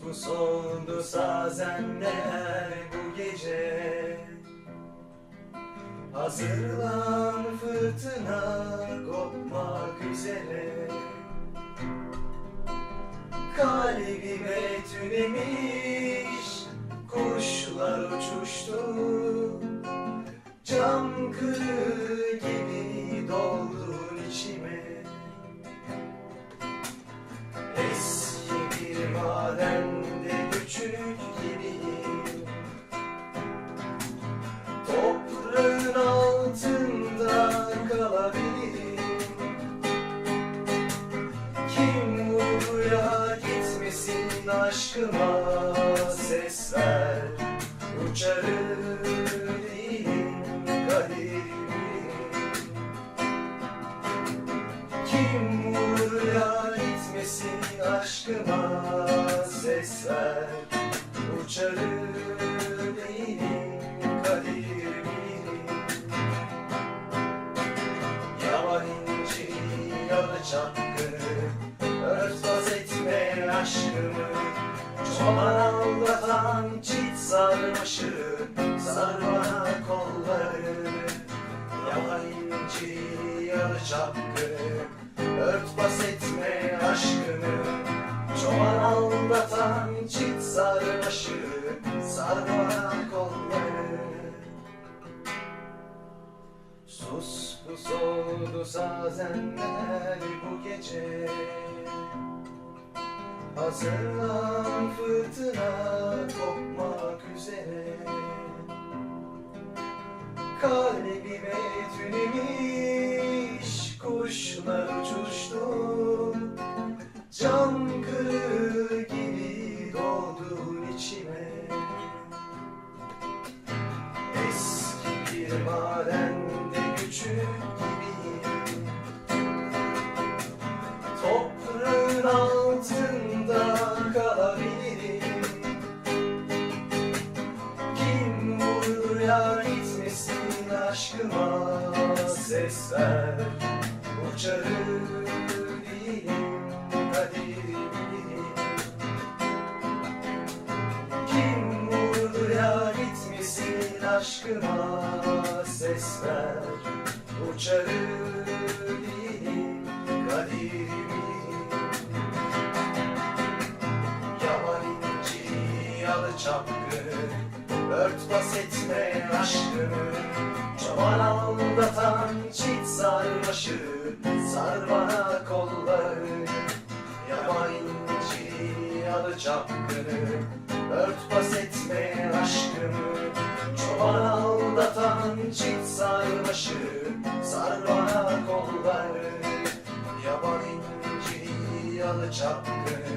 Sus bu soldu sazenler bu gece? Hazırlan fırtına kopmak üzere. Kalbime tünemiş kuşlar uçuştu. Cam kırığı aşkıma ses ver Uçarı değilim kaderim kim buraya gitmesin aşkıma ses ver Uçarı değilim kadir bilim Yaban inci yalı Örtbas etme aşkımı Çoban aldatan çit sarmaşı Sar bana kollarını Yalan inci yalı çapkını Örtbas etme aşkını. Çoban aldatan çit sarmaşı Sar bana kollarını Sus bu soldu sazenler bu gece Hazırlan fırtına kopmak üzere. Kalbime tünemiş kuşlar uçuştu. Cam kırığı gibi doldun içime. Eski bir madende küçük aşkıma ses ver Uçarı değilim kim buraya gitmesin aşkıma ses ver Uçarı değilim inci yalı çapkını Örtbas etme aşkımı Çoban aldatan çit sarmaşı Sar bana kollarını Yaman inci yalı çapkını Örtbas etme aşkımı Çoban aldatan çit sarmaşı Sar bana kollarını Yaban inci yalı çapkını